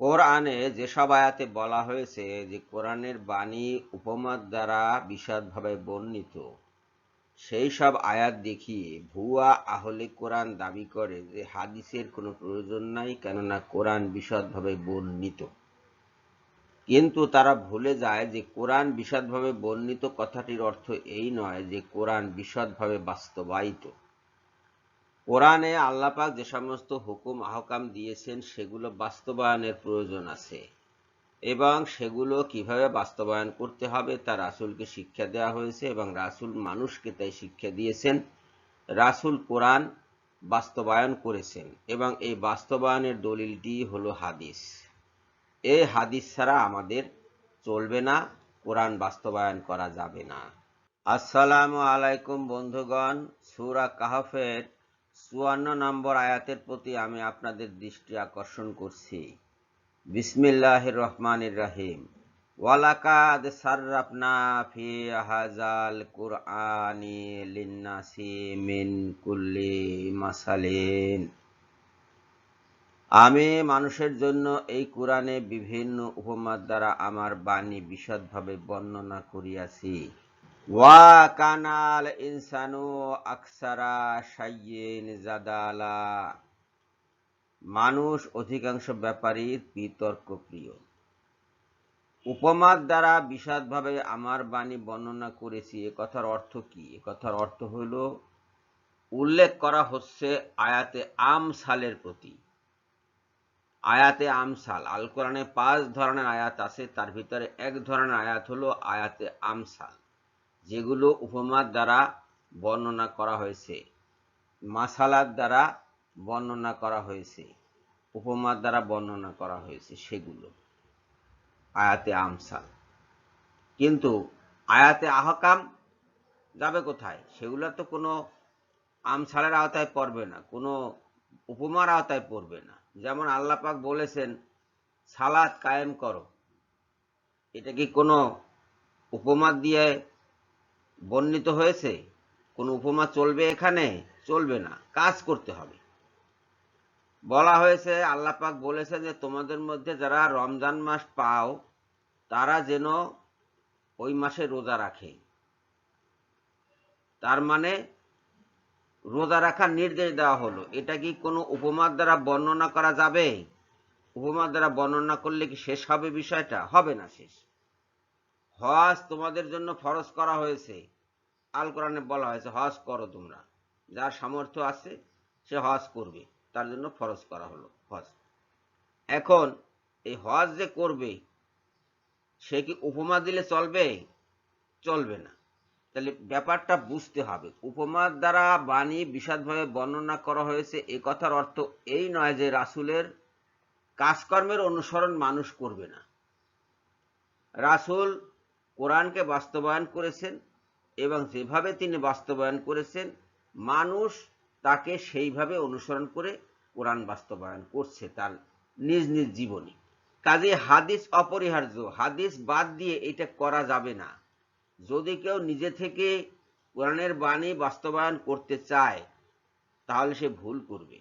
কোরআনে যেসব আয়াতে বলা হয়েছে যে কোরআনের বাণী উপমার দ্বারা বিশদভাবে বর্ণিত, সেই সব আয়াত দেখিয়ে ভুয়া আহলে কোরআন দাবি করে যে হাদিসের কোনো প্রয়োজন নাই, কেননা কোরআন বিশদভাবে বর্ণিত। কিন্তু তারা ভুলে যায় যে কোরআন বিশদভাবে বর্ণিত কথাটির অর্থ এই নয় যে কোরআন বিশদভাবে বাস্তবায়িত। কোরআনে আল্লাপাক যে সমস্ত হুকুম, আহকাম দিয়েছেন, সেগুলো বাস্তবায়নের প্রয়োজন আছে। এবং সেগুলো কীভাবে বাস্তবায়ন করতে হবে, তা রাসূলকে শিক্ষা দেওয়া হয়েছে এবং রাসূল মানুষকে তাই শিক্ষা দিয়েছেন। রাসূল কোরআন বাস্তবায়ন করেছেন এবং এই বাস্তবায়নের দলিলটি হলো হাদিস। এই হাদিস ছাড়া আমাদের চলবে না, কোরআন বাস্তবায়ন করা যাবে না। আসসালামু আলাইকুম বন্ধুগণ, সূরা কাহফের চুয়ান্ন নম্বর আয়াতের প্রতি আমি আপনাদের দৃষ্টি আকর্ষণ করছি। বিসমিল্লাহির রহমানির রহিম। ওয়ালাকাদ সাররাফনা ফি হাজাল কুরআনি লিন্নাসি মিন কুল্লি মাসালিন। আমি মানুষের জন্য এই কোরআনে বিভিন্ন উপমার দ্বারা আমার বাণী বিশদভাবে বর্ণনা করিয়াছি। ওয়া কানাল ইনসানু আকসারা সাইয়িন জাদালা মানুষ অধিকাংশ ব্যাপারই বিতর্ক প্রিয় উপমার দ্বারা বিশদভাবে আমার বাণী বর্ণনা করেছি, এ কথার অর্থ কি? এ কথার অর্থ হইল উল্লেখ করা হচ্ছে আয়াতে আমসালের প্রতি। আয়াতে আমসাল আল কোরআনে পাঁচ ধরনের আয়াত আছে, তার ভিতরে এক ধরনের আয়াত হলো আয়াতে আমসাল। যেগুলো উপমার দ্বারা বর্ণনা করা হয়েছে, মাসালার দ্বারা বর্ণনা করা হয়েছে, উপমার দ্বারা বর্ণনা করা হয়েছে সেগুলো। আয়াতে আমসাল। কিন্তু আয়াতে আহকাম যাবে কোথায়? সেগুলো তো কোনো আমসালের আওতায় পড়বে না, কোনো উপমার আওতায় পড়বে না। যেমন আল্লাহ পাক বলেছেন সালাদ কায়েম করো। এটা কি কোনো উপমা দিয়ে বর্ণিত হয়েছে, কোনো উপমা চলবে এখানে? চলবে না, কাজ করতে হবে। বলা হয়েছে, আল্লাহ পাক বলেছেন যে, তোমাদের মধ্যে যারা রমজান মাস পাও, তারা যেন ওই মাসে রোজা রাখে। তার মানে রোজা রাখার নির্দেশ দেওয়া হলো। এটা কি কোনো উপমার দ্বারা বর্ণনা করা যাবে? উপমার দ্বারা বর্ণনা করলে কি শেষ হবে বিষয়টা? হবে না শেষ। হজ তোমাদের জন্য ফরজ করা হয়েছে। আল কোরআনে বলা হয়েছে, হজ করো তোমরা। যার সামর্থ্য আছে, সে হজ করবে। তার জন্য ফরজ করা হলো হজ। এখন এই হজ যে করবে, সে কি উপমা দিলে চলবে? চলবে না। তাহলে ব্যাপারটা বুঝতে হবে। উপমার দ্বারা বাণী বিশদভাবে বর্ণনা করা হয়েছে, এ কথার অর্থ এই নয় যে রাসুলের কাজকর্মের অনুসরণ মানুষ করবে না। রাসুল কোরআনকে বাস্তবায়ন করেছেন এবং যেভাবে তিনি বাস্তবায়ন করেছেন, মানুষ তাকে সেইভাবে অনুসরণ করে কোরআন বাস্তবায়ন করছে তার নিজ নিজ জীবনে। কাজে হাদিস অপরিহার্য। হাদিস বাদ দিয়ে এটা করা যাবে না। যদি কেউ নিজে থেকে কোরআনের বাণী বাস্তবায়ন করতে চায়, তাহলে সে ভুল করবে।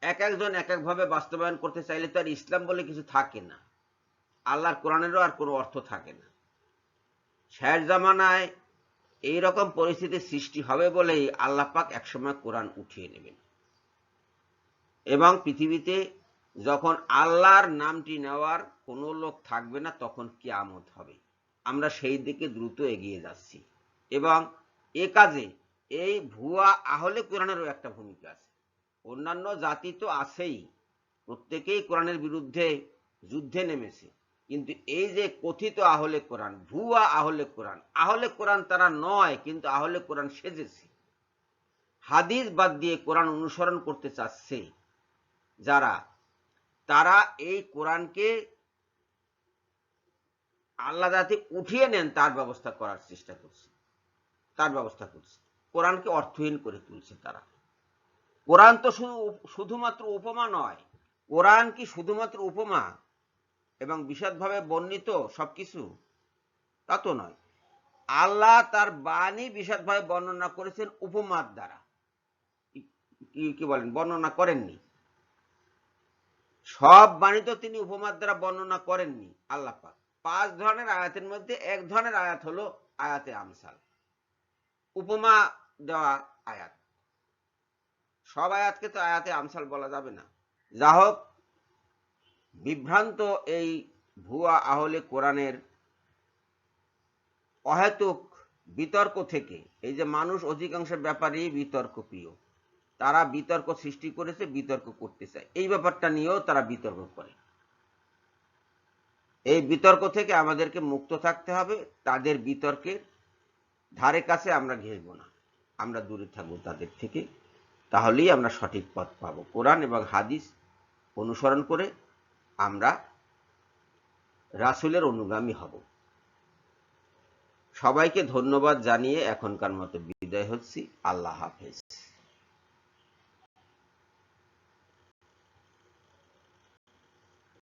এক একজন এক একভাবে বাস্তবায়ন করতে চাইলে তো আর ইসলাম বলে কিছু থাকে না। আল্লাহর কোরআনেরও আর কোনো অর্থ থাকে না। শেষ জামানায় এইরকম পরিস্থিতির সৃষ্টি হবে বলেই আল্লাহ পাক একসময় কোরআন উঠিয়ে নেবেন। এবং পৃথিবীতে যখন আল্লাহর নামটি নেওয়ার কোনো লোক থাকবে না, তখন কিয়ামত হবে। আমরা সেই দিকে দ্রুত এগিয়ে যাচ্ছি। এবং এ কাজে এই ভুয়া আহলে কোরআনেরও একটা ভূমিকা আছে। অন্যান্য জাতি তো আছেই। প্রত্যেকেই কোরআনের বিরুদ্ধে যুদ্ধে নেমেছে। কিন্তু এই যে কথিত আহলে কোরআন, ভুয়া আহলে কোরআন আহলে কোরআন তারা নয়, কিন্তু আহলে কোরআন সেজেছে। হাদিস বাদ দিয়ে কোরআন অনুসরণ করতে চাচ্ছে যারা, তারা এই কোরআনকে আল্লাহ যাতে উঠিয়ে নেন, তার ব্যবস্থা করার চেষ্টা করছে। তার ব্যবস্থা করছে। কোরআনকে অর্থহীন করে তুলছে তারা। কোরআন তো শুধু শুধুমাত্র উপমা নয়, কোরআন কি শুধুমাত্র উপমা? এবং বিশদভাবে বর্ণিত সবকিছু, তা তো নয়। আল্লাহ তার বাণী বিশদভাবে বর্ণনা করেছেন উপমার দ্বারা। কি কি বলেন? বর্ণনা করেননি। সব বাণী তো তিনি উপমার দ্বারা বর্ণনা করেননি, আল্লাহ পাক। পাঁচ ধরনের আয়াতের মধ্যে এক ধরনের আয়াত হলো আয়াতে আমসাল। উপমা দেওয়া আয়াত। সব আয়াতকে তো আয়াতে আমসাল বলা যাবে না। যা হোক বিভ্রান্ত এই ভুয়া আহলে কোরআনের অহেতুক বিতর্ক থেকে, এই যে মানুষ অধিকাংশ ব্যাপারেই বিতর্ক প্রিয় তারা বিতর্ক সৃষ্টি করেছে, বিতর্ক করতে চায় এই ব্যাপারটা নিয়েও তারা বিতর্ক করে। এই বিতর্ক থেকে আমাদেরকে মুক্ত থাকতে হবে, তাদের বিতর্কের ধারে কাছে আমরা ঘেসবো না, আমরা দূরে থাকব তাদের থেকে, তাহলেই আমরা সঠিক পথ পাবো। কোরআন এবং হাদিস অনুসরণ করে আমরা রাসুলের অনুগামী হব। সবাইকে ধন্যবাদ জানিয়ে এখনকার মতো বিদায় হচ্ছি। আল্লাহ হাফেজ।